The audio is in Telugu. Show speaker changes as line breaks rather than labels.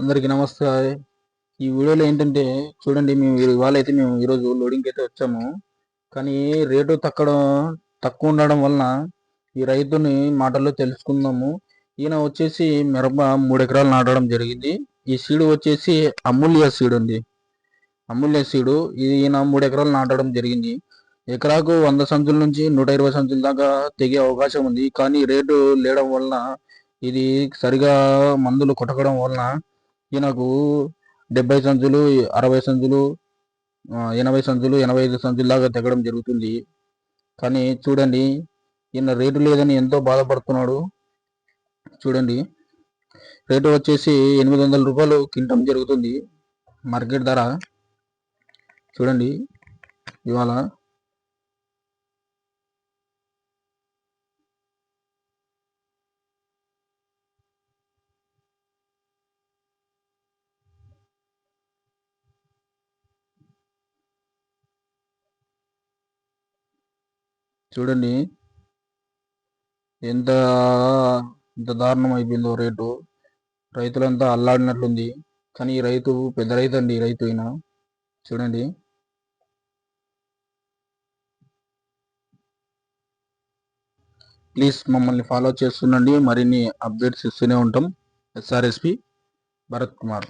అందరికీ నమస్తే ఈ వీడియోలో ఏంటంటే చూడండి మేము ఇవాళ అయితే మేము ఈరోజు లోడింగ్కి అయితే వచ్చాము. కానీ రేటు తక్కడం తక్కువ ఉండడం వలన ఈ రైతుని మాటల్లో తెలుసుకుందాము. ఈయన వచ్చేసి మిరప మూడు ఎకరాలు నాటడం జరిగింది. ఈ సీడు వచ్చేసి అమూల్య సీడ్ ఉంది అమూల్య సీడు ఇది ఈయన మూడు ఎకరాలు నాటడం జరిగింది. ఎకరాకు వంద సంచుల నుంచి నూట ఇరవై సంచుల దాకా తెగే అవకాశం ఉంది. కానీ రేటు లేడం వలన ఇది సరిగా మందులు కొట్టకడం వలన ఈయనకు డెబ్బై సంచులు అరవై సంచులు ఎనభై సంచులు ఎనభై ఐదు సంచుల దాకా తెగడం జరుగుతుంది. కానీ చూడండి ఈయన రేటు లేదని ఎంతో బాధపడుతున్నాడు. చూడండి రేటు వచ్చేసి ఎనిమిది వందల రూపాయలు కింటం జరుగుతుంది మార్కెట్ ధర. చూడండి ఇవాళ చూడండి. ఎంత ఎంత దారుణం అయిపోయిందో రేటు. రైతులంతా అల్లాడినట్లుంది. కానీ ఈ రైతు పెద్ద రైతు అండి రైతు అయినా చూడండి. ప్లీజ్ మమ్మల్ని ఫాలో చేస్తుండండి. మరిన్ని అప్డేట్స్ ఇస్తూనే ఉంటాం. ఎస్ఆర్ఎస్పి భరత్ కుమార్.